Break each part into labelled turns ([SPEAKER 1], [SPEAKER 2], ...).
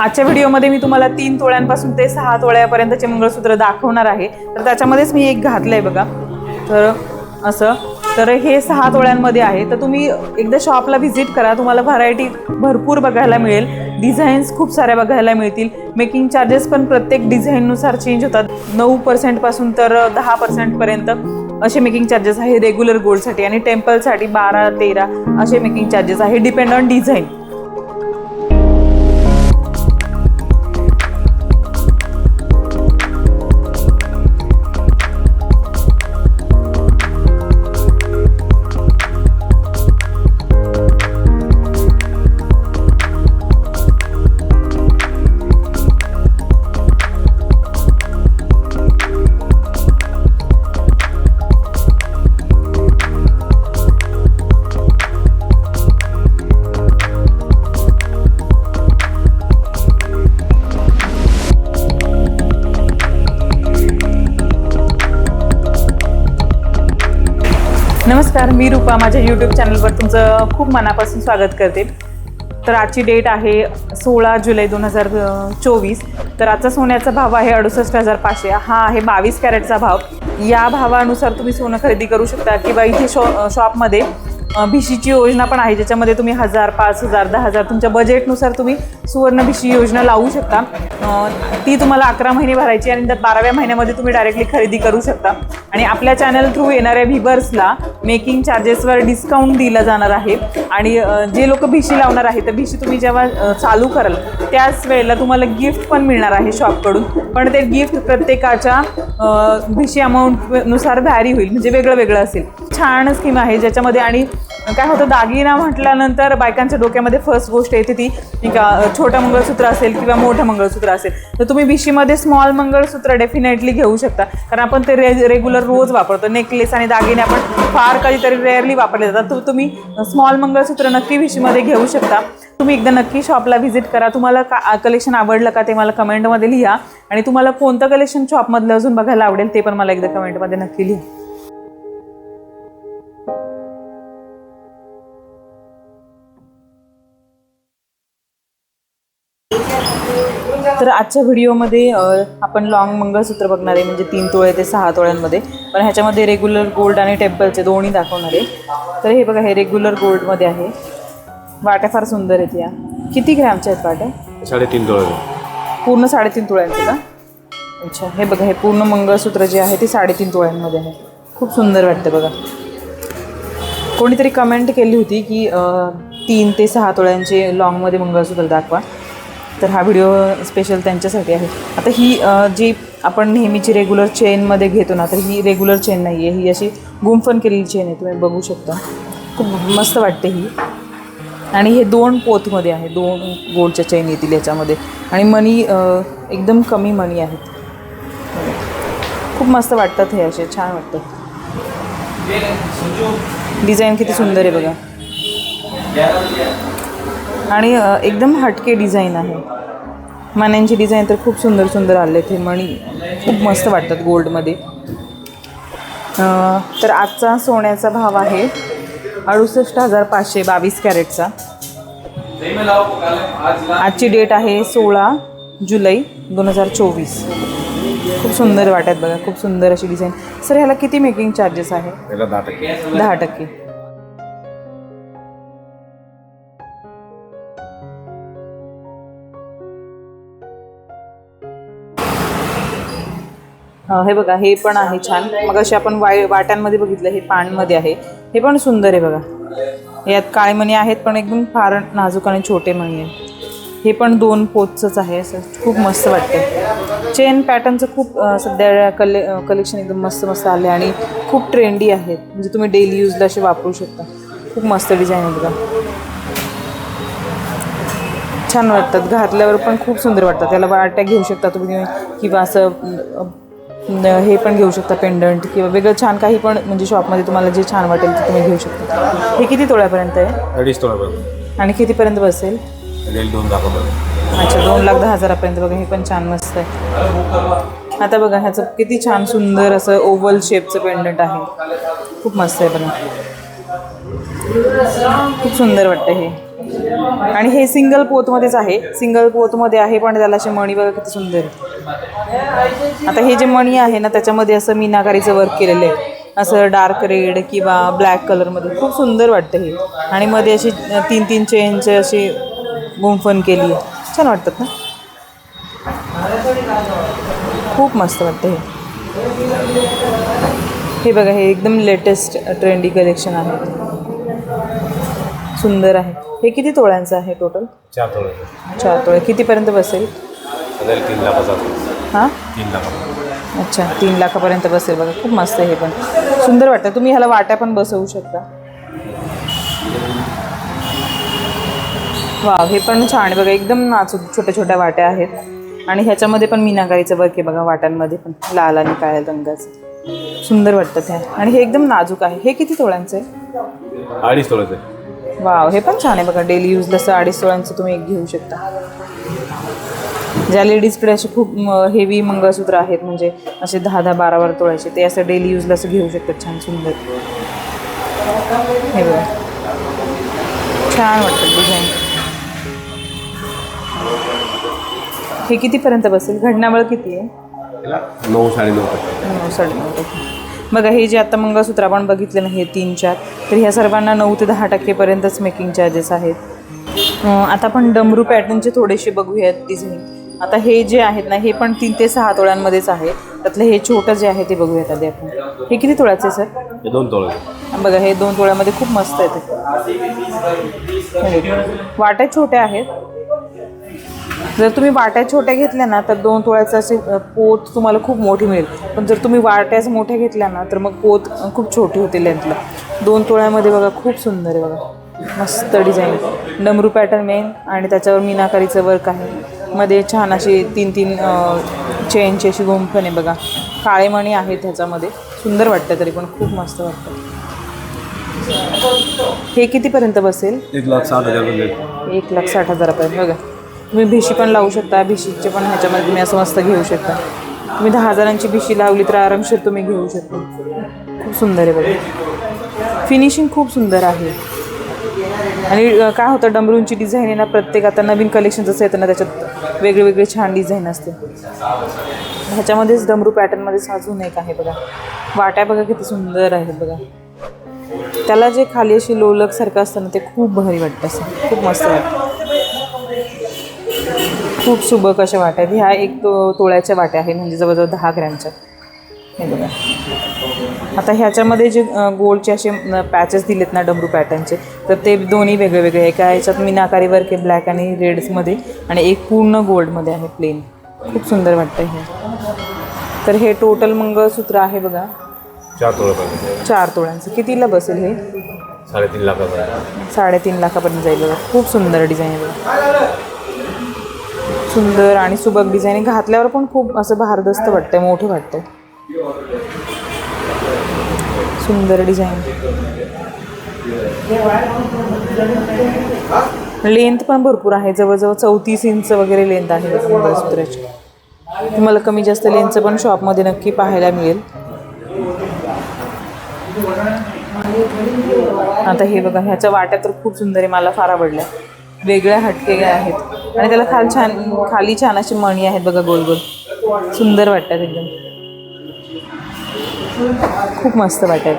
[SPEAKER 1] आजच्या व्हिडिओमध्ये मी तुम्हाला तीन तोळ्यांपासून ते सहा तोळ्यापर्यंतचे मंगळसूत्र दाखवणार आहे. तर त्याच्यामध्येच मी एक घातलं आहे बघा. तर असं. तर हे सहा तोळ्यांमध्ये आहे. तर तुम्ही एकदा शॉपला व्हिजिट करा. तुम्हाला व्हरायटी भरपूर बघायला मिळेल. डिझाईन्स खूप साऱ्या बघायला मिळतील. मेकिंग चार्जेस पण प्रत्येक डिझाईननुसार चेंज होतात. नऊ पर्सेंटपासून तर दहा पर्सेंटपर्यंत असे मेकिंग चार्जेस आहे. रेग्युलर गोल्डसाठी आणि टेम्पलसाठी बारा तेरा असे मेकिंग चार्जेस आहे. डिपेंड ऑन डिझाईन नमस्कार मी रूपा. माझ्या यूट्यूब चॅनलवर तुमचं खूप मनापासून स्वागत करते. तर आजची डेट आहे सोळा जुलै दोन हजार चोवीस. तर आजचा सोन्याचा भाव आहे अडुसष्ट हजार पाचशे. हा आहे बावीस कॅरेटचा भाव. या भावानुसार तुम्ही सोनं खरेदी करू शकता किंवा इथे शॉ शॉपमध्ये भिशीची योजना पण आहे ज्याच्यामध्ये तुम्ही हजार पाच हजार दहा हजार तुमच्या बजेटनुसार तुम्ही सुवर्ण भिशी योजना लावू शकता. ती तुम्हाला अकरा महिने भरायची आणि त्यात बाराव्या महिन्यामध्ये तुम्ही डायरेक्टली खरेदी करू शकता. आणि आपल्या चॅनल थ्रू येणाऱ्या व्हिवर्सला मेकिंग चार्जेसवर डिस्काउंट दिला जाणार आहे. आणि जे लोक भिशी लावणार आहे तर भिशी तुम्ही जेव्हा चालू कराल त्याच वेळेला तुम्हाला गिफ्ट पण मिळणार आहे शॉपकडून पण ते गिफ्ट प्रत्येकाच्या भिशी अमाऊंटनुसार व्हॅरी होईल म्हणजे वेगळं वेगळं असेल. छान स्कीम आहे ज्याच्यामध्ये आणि काय होतं दागिना म्हटल्यानंतर बायकांच्या डोक्यामध्ये फर्स्ट गोष्ट येते ती का छोटं मंगळसूत्र असेल किंवा मोठं मंगळसूत्र असेल तर तुम्ही विशीमध्ये स्मॉल मंगळसूत्र डेफिनेटली घेऊ शकता. कारण आपण ते रे रेग्युलर रोज वापरतो. नेकलेस आणि दागिने आपण फार कधीतरी रेअरली वापरले जातात. तर तुम्ही स्मॉल मंगळसूत्र नक्की विशीमध्ये घेऊ शकता. तुम्ही एकदा नक्की शॉपला व्हिजिट करा. तुम्हाला का कलेक्शन आवडलं का ते मला कमेंटमध्ये लिहा. आणि तुम्हाला कोणतं कलेक्शन शॉपमधलं अजून बघायला आवडेल ते पण मला एकदा कमेंटमध्ये नक्की लिहा. तर आजच्या व्हिडिओमध्ये आपण लॉंग मंगळसूत्र बघणार आहे म्हणजे तीन तोळे ते सहा तोळ्यांमध्ये. पण ह्याच्यामध्ये रेग्युलर गोल्ड आणि टेम्पलचे दोन्ही दाखवणार आहे. तर हे बघा हे रेग्युलर गोल्डमध्ये आहे. वाट्या फार सुंदर आहेत या. किती ग्रॅमच्या आहेत वाट्या?
[SPEAKER 2] साडेतीन डॉलर
[SPEAKER 1] पूर्ण साडेतीन तोळ्यांचे का? अच्छा हे बघा हे पूर्ण मंगळसूत्र जे आहे ते साडेतीन तोळ्यांमध्ये आहे. खूप सुंदर वाटतं बघा. कोणीतरी कमेंट केली होती की तीन ते सहा तोळ्यांचे लॉंगमध्ये मंगळसूत्र दाखवा. तर हा व्हिडिओ स्पेशल त्यांच्यासाठी आहे. आता ही जी आपण नेहमीची रेग्युलर चेनमध्ये घेतो ना तर ही रेग्युलर चेन नाही आहे ही अशी गुंफन केलेली चेन आहे. तुम्ही बघू शकता. खूप मस्त वाटते ही. आणि हे दोन पोथमध्ये आहे. दोन गोल्डच्या चेन येतील याच्यामध्ये. आणि मनी एकदम कमी मनी आहेत. खूप मस्त वाटतात हे असे. छान वाटतात. डिझाईन किती सुंदर आहे बघा. आणि एकदम हटके डिझाईन आहे. मण्यांची डिझाईन तर खूप सुंदर सुंदर आले ते मणी. खूप मस्त वाटतात गोल्डमध्ये. तर आजचा सोन्याचा भाव आहे अडुसष्ट हजार पाचशे बावीस कॅरेटचा. आजची डेट आहे सोळा जुलै दोन हजार चोवीस. खूप सुंदर वाटत बघा खूप सुंदर अशी डिझाईन. सर ह्याला किती मेकिंग चार्जेस आहे?
[SPEAKER 2] दहा टक्के.
[SPEAKER 1] दहा टक्के. हे बघा हे पण आहे छान. मग असे आपण वाय वाट्यांमध्ये बघितलं हे पानमध्ये आहे. हे पण सुंदर आहे बघा. यात काळे मणी आहेत पण एकदम फार नाजूक आणि छोटे मणी आहेत. हे पण दोन पोतचंच आहे असं खूप मस्त वाटतं चेन पॅटर्नचं खूप सध्या कले कलेक्शन एकदम मस्त मस्त आले आणि खूप ट्रेंडी आहेत. म्हणजे तुम्ही डेली यूजला असे वापरू शकता. खूप मस्त डिझाईन आहे बघा. छान वाटतात. घातल्यावर पण खूप सुंदर वाटतात. त्याला वाट्या घेऊ शकता तुम्ही किंवा असं हे पण घेऊ शकता पेंडंट किंवा वेगळं छान काही पण म्हणजे शॉपमध्ये तुम्हाला जे छान वाटेल ते तुम्ही घेऊ शकता. हे किती तोळ्यापर्यंत आहे?
[SPEAKER 2] अडीच डॉलर
[SPEAKER 1] आणि कितीपर्यंत बसेल?
[SPEAKER 2] दोन दाखवतो.
[SPEAKER 1] अच्छा दोन लाख दहा हजारापर्यंत बघा हे पण छान मस्त आहे. आता बघा ह्याचं किती छान सुंदर असं ओव्हल शेपचं पेंडंट आहे. खूप मस्त आहे बघा. खूप सुंदर वाटतं हे. आणि हे सिंगल पोतमध्येच आहे. सिंगल पोतमध्ये आहे पण त्याला असे मणी बघा किती सुंदर आता हे जे मणी आहे ना त्याच्यामध्ये असं मीनाकारीचं वर्क केलेलं आहे. असं डार्क रेड किंवा ब्लॅक कलरमध्ये खूप सुंदर वाटतं हे. आणि मध्ये अशी तीन तीन चेनचे अशी गुंफण केली आहे. छान वाटतात ना? खूप मस्त वाटतं हे. हे बघा हे एकदम लेटेस्ट ट्रेंडी कलेक्शन आहे. सुंदर आहे. हे किती तोळ्यांचं आहे टोटल
[SPEAKER 2] चार तोळे.
[SPEAKER 1] चार तोळे. कितीपर्यंत बसेल?
[SPEAKER 2] तीन लाखाचा.
[SPEAKER 1] हां?
[SPEAKER 2] तीन लाख
[SPEAKER 1] अच्छा तीन लाखापर्यंत बसेल बघा. खूप मस्त आहे हे पण. सुंदर वाटतं. तुम्ही ह्याला वाट्या पण बसवू शकता. वाव हे पण छान आहे बघा. एकदम नाजूक छोट्या छोट्या वाट्या आहेत. आणि ह्याच्यामध्ये पण मीनाकारीचं वर्क आहे बघा वाट्यांमध्ये पण. लाल आणि काळ्या रंगाचं. सुंदर वाटतं त्या. आणि हे एकदम नाजूक आहे. हे किती तोळ्यांचं आहे?
[SPEAKER 2] अडीच तोळ्याचे
[SPEAKER 1] वाव हे पण छान आहे बघा डेली यूजला असं अडीच तोळ्यांचं तुम्ही एक घेऊ शकता. ज्या लेडीजकडे असे खूप हेवी मंगळसूत्र आहेत म्हणजे असे दहा दहा बारा बारा तोळ्याचे ते असं डेली यूजला असं घेऊ शकतात छान सुंदर. हे बघा. छान वाटतं डिझाईन हे कितीपर्यंत बसेल? घडणावळ किती आहे?
[SPEAKER 2] नऊ साडेनऊ टक्के.
[SPEAKER 1] नऊ साडेनऊ टक्के. बघा हे जे आता मंगळसूत्र आपण बघितलं ना हे तीन चार तर ह्या सर्वांना नऊ ते दहा टक्केपर्यंतच मेकिंग चार्जेस आहेत. आता आपण डमरू पॅटर्नचे थोडेसे बघूयात डिझाईन आता हे जे आहेत ना हे पण तीन ते सहा तोळ्यांमध्येच आहे. त्यातलं हे छोटं जे आहे ते बघूयात आधी आपण. हे किती तोळ्याचे सर?
[SPEAKER 2] हे दोन तोळे
[SPEAKER 1] बघा हे दोन तोळ्यामध्ये खूप मस्त आहे ते वाट्या छोट्या आहेत. जर तुम्ही वाट्या छोट्या घेतल्या ना तर दोन तोळ्याचं असे पोत तुम्हाला खूप मोठी मिळेल. पण जर तुम्ही वाट्याच मोठ्या घेतल्या ना तर मग पोत खूप छोटी होते लेंथला दोन तोळ्यामध्ये बघा खूप सुंदर आहे बघा. मस्त डिझाईन डमरू पॅटर्न मेन आणि त्याच्यावर मीनाकारीचं वर्क आहे. मध्ये छान अशी तीन तीन चेनची अशी गुंफण आहे बघा. काळे मणी आहेत ह्याच्यामध्ये सुंदर वाटतं तरी पण खूप मस्त वाटतं. हे कितीपर्यंत बसेल?
[SPEAKER 2] एक लाख साठ हजार
[SPEAKER 1] एक लाख साठ हजारापर्यंत. बघा. तुम्ही भिशी पण लावू शकता भिशीचे पण ह्याच्यामध्ये तुम्ही असं मस्त घेऊ शकता. तुम्ही दहा हजारांची भिशी लावली तर आरामशीर तुम्ही घेऊ शकता. खूप सुंदर आहे बघा. फिनिशिंग खूप सुंदर आहे. आणि काय होतं डमरूंची डिझाईन आहे ना प्रत्येक आता नवीन कलेक्शन जसं येतं ना त्याच्यात वेगळे वेगळे छान डिझाईन असते. ह्याच्यामध्येच डमरू पॅटर्नमध्येच अजून एक आहे बघा. वाट्या बघा किती सुंदर आहेत बघा. त्याला जे खाली अशी लोलकसारखं असतं ना ते खूप भारी वाटतं असं. खूप मस्त वाटतं. खूप सुबक अशा वाट्या आहेत. ह्या एक तो तोळ्याच्या वाट्या आहे म्हणजे जवळजवळ दहा ग्रॅमच्या. हे बघा. आता ह्याच्यामध्ये जे गोल्डचे असे पॅचेस दिलेत ना डमरू पॅटर्नचे तर ते दोन्ही वेगळे वेगळे आहे एका ह्याच्यात मीनाकारी वर्क आहे ब्लॅक आणि रेड्समध्ये आणि एक पूर्ण गोल्डमध्ये आहे प्लेन. खूप सुंदर वाटतं हे. तर हे टोटल मंगळसूत्र आहे बघा.
[SPEAKER 2] चार
[SPEAKER 1] चार तोळ्यांचं. कितीला बसेल हे?
[SPEAKER 2] साडेतीन लाखापर्यंत.
[SPEAKER 1] साडेतीन लाखापर्यंत जाईल बघा. खूप सुंदर डिझाईन आहे बघा. सुंदर आणि सुबक डिझाईन घातल्यावर पण खूप असं भारदस्त वाटतंय मोठं वाटतंय. सुंदर डिझाईन लेंथ पण भरपूर आहे जवळजवळ चौतीस इंच वगैरे लेंथ आहे मंगळसूत्राची तुम्हाला कमी जास्त लेंथचं पण शॉपमध्ये नक्की पाहायला मिळेल. आता हे बघा ह्याच्या वाट्या तर खूप सुंदर आहे मला फार आवडल्या. वेगळ्या हटके आहेत. आणि त्याला खाल छान खाली छान अशी मणी आहेत बघा गोल गोल. सुंदर वाटतात एकदम. खूप मस्त वाटतात.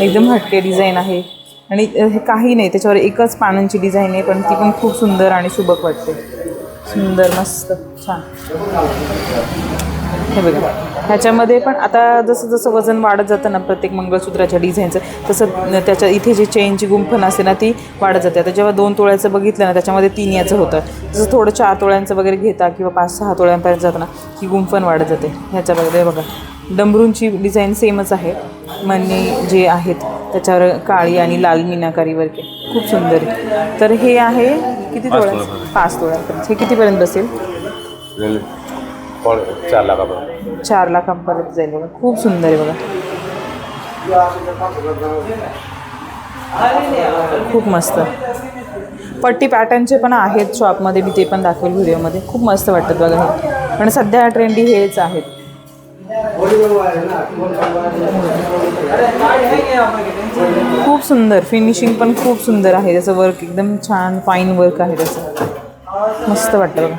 [SPEAKER 1] एकदम हटके डिझाईन आहे. आणि हे काही नाही त्याच्यावर एकच पानांची डिझाईन आहे पण ती पण खूप सुंदर आणि सुबक वाटते. सुंदर मस्त छान. हे बघा. ह्याच्यामध्ये पण आता जसं जसं वजन वाढत जातं ना प्रत्येक मंगळसूत्राच्या डिझाईनचं तसं त्याच्या इथे जी चेनची गुंफण असते ना ती वाढत जाते. आता जेव्हा दोन तोळ्याचं बघितलं ना त्याच्यामध्ये तीन याचं होतं. जसं थोडं चार तोळ्यांचं वगैरे घेता किंवा पाच सहा तोळ्यांपर्यंत जातं ना ही गुंफण वाढत जाते. ह्याच्यामध्ये बघा डमरूंची डिझाईन सेमच आहे. मणी जे आहेत त्याच्यावर काळी आणि लाल मीनाकारी वर्क खूप सुंदर आहे. तर हे आहे किती तोळ्या. पाच तोळ्यापर्यंत. हे कितीपर्यंत बसेल?
[SPEAKER 2] पण चार लाखापर्यंत.
[SPEAKER 1] चार लाखांपर्यंत जाईल बघा. खूप सुंदर आहे बघा. खूप मस्त. पट्टी पॅटर्नचे पण आहेत शॉपमध्ये मी ते पण दाखवेल व्हिडिओमध्ये. खूप मस्त वाटतात बघा हे. पण सध्या ट्रेंडी हेच आहेत. खूप सुंदर. फिनिशिंग पण खूप सुंदर आहे. त्याचं वर्क एकदम छान फाईन वर्क आहे त्याचं. मस्त वाटतं बघा.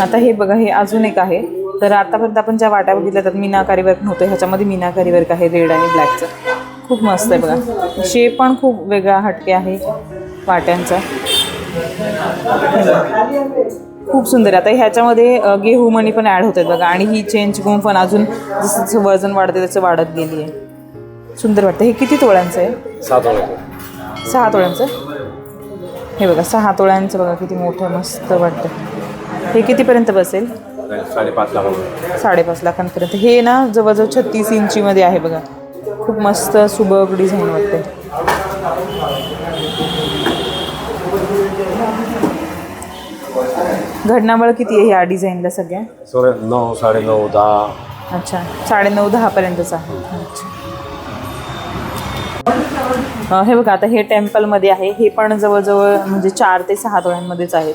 [SPEAKER 1] आता हे बघा हे अजून एक आहे. तर आतापर्यंत आपण ज्या वाट्या बघितल्या त्यात मीनाकारी वर्क नव्हतं ह्याच्यामध्ये मीनाकारी वर्क आहे रेड आणि ब्लॅकचं. खूप मस्त आहे बघा. शेप पण खूप वेगळा हटके आहे वाट्यांचा. खूप सुंदर आहे. आता ह्याच्यामध्ये गेहू मणी पण ॲड होतात बघा. आणि ही चेंज गुंफण अजून जसं जसं वजन वाढते त्याचं वाढत गेली आहे सुंदर वाटतं. हे किती तोळ्यांचं आहे? सहा तोळ्यांचं? हे बघा सहा तोळ्यांचं बघा किती मोठं मस्त वाटतं. हे कितीपर्यंत बसेल?
[SPEAKER 2] साडेपाच
[SPEAKER 1] साडेपाच लाखांपर्यंत. हे ना जवळजवळ छत्तीस इंचीमध्ये आहे बघा. खूप मस्त सुबक डिझाईन वाटते. घडणावळ किती आहे ह्या डिझाईनला सगळ्या?
[SPEAKER 2] नऊ साडेनऊ दहा.
[SPEAKER 1] अच्छा साडेनऊ दहापर्यंतचा. अच्छा. अं, हे बघा आता हे टेम्पलमध्ये आहे. हे पण जवळजवळ म्हणजे चार ते सहा तोळ्यांमध्येच आहेत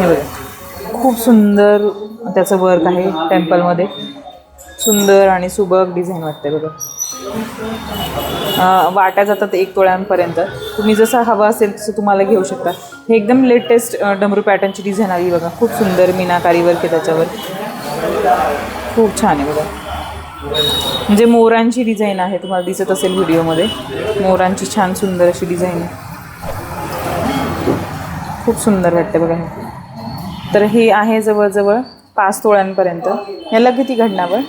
[SPEAKER 1] हे बघा. खूप सुंदर त्याचं वर्क आहे टेम्पलमध्ये. सुंदर आणि सुबक डिझाईन वाटते बघा. वाट्या जातात एक तोळ्यांपर्यंत तुम्ही जसं हवं असेल तसं तुम्हाला घेऊ शकता. हे एकदम लेटेस्ट डमरू पॅटर्नची डिझाईन आली बघा. खूप सुंदर मीनाकारी वर्क आहे त्याच्यावर. खूप छान आहे बघा. म्हणजे मोरांची डिझाईन आहे तुम्हाला दिसत असेल व्हिडिओमध्ये. मोरांची छान सुंदर अशी डिझाईन आहे. खूप सुंदर वाटते बघा हे. तर हे आहे जवळजवळ पाच तोळ्यांपर्यंत. ह्याला किती घडणावर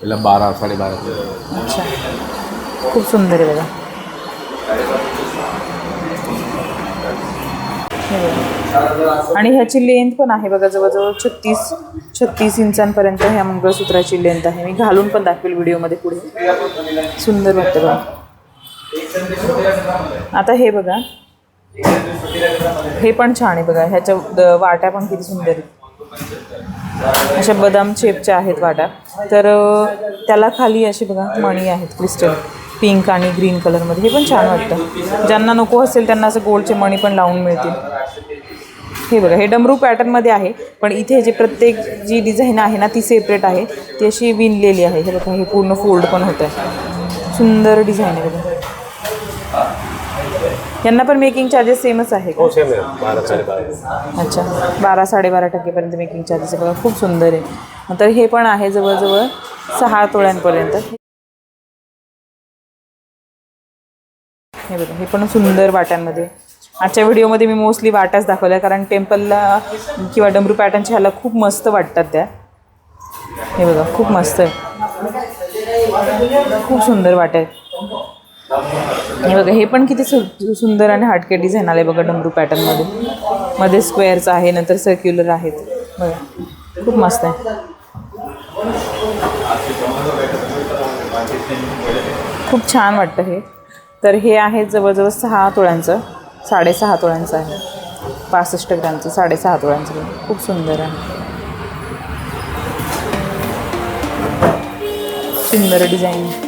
[SPEAKER 2] त्याला बारा साडेबारा.
[SPEAKER 1] अच्छा. खूप सुंदर आहे बघा. आणि ह्याची लेंथ पण आहे बघा जवळजवळ छत्तीस छत्तीस इंचांपर्यंत ह्या मंगळसूत्राची लेंथ आहे. मी घालून पण दाखवेल व्हिडिओमध्ये पुढे. सुंदर वाटतं बघा. आता हे बघा. हे पण छान आहे बघा. ह्याच्या द- वाट्या पण किती सुंदर आहेत. अशा बदाम शेपच्या आहेत वाट्या. तर त्याला खाली असे बघा मणी आहेत क्रिस्टल. पिंक आणि ग्रीन कलरमध्ये. हे पण छान वाटतं. ज्यांना नको असेल त्यांना असं गोल्डचे मणी पण लावून मिळतील. हे बघा हे डमरू पॅटर्नमध्ये आहे पण इथे जे प्रत्येक जी डिझाईन आहे ना ती सेपरेट आहे. ती अशी विणलेली आहे. हे बघा हे पूर्ण फोल्ड पण होतं आहे सुंदर डिझाईन आहे बघा. यांना पण मेकिंग चार्जेस सेमच आहे
[SPEAKER 2] हो
[SPEAKER 1] अच्छा. बारा साडेबारा टक्केपर्यंत मेकिंग चार्जेस आहे बघा. खूप सुंदर आहे. तर हे पण आहे जवळजवळ सहा तोळ्यांपर्यंत. हे बघा हे पण सुंदर वाट्यांमध्ये. आजच्या व्हिडिओमध्ये मी मोस्टली वाट्याच दाखवल्या कारण टेम्पलला किंवा डमरू पॅटर्नच्या ह्याला खूप मस्त वाटतात त्या. हे बघा खूप मस्त आहे. खूप सुंदर वाट आहेत हे बघा हे पण किती सु सुंदर आणि हाटके डिझाईन आले बघा डमरू पॅटर्नमध्ये. मध्ये स्क्वेअरचं आहे नंतर सर्क्युलर आहेत. बघा खूप मस्त आहे. खूप छान वाटतं हे. तर हे आहे जवळजवळ सहा तोळ्यांचं. साडेसहा तोळ्यांचं आहे. पासष्ट ग्रॅमचं साडेसहा तोळ्यांचं खूप सुंदर आहे. सुंदर डिझाईन.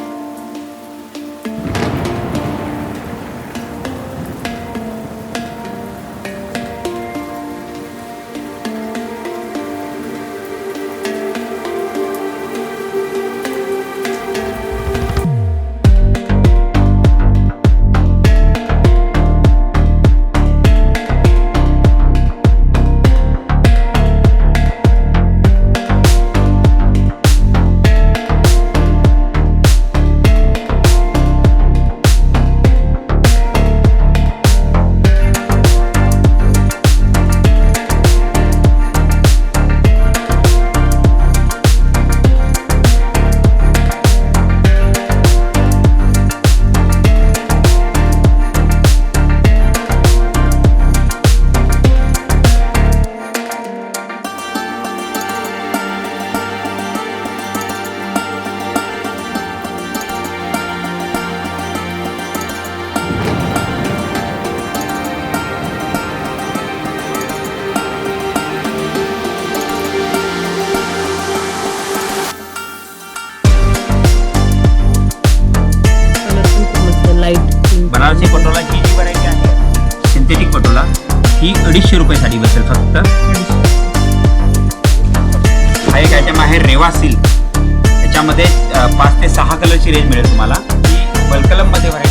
[SPEAKER 3] तुम्हाला. ही बल्कलममध्ये व्हरायटी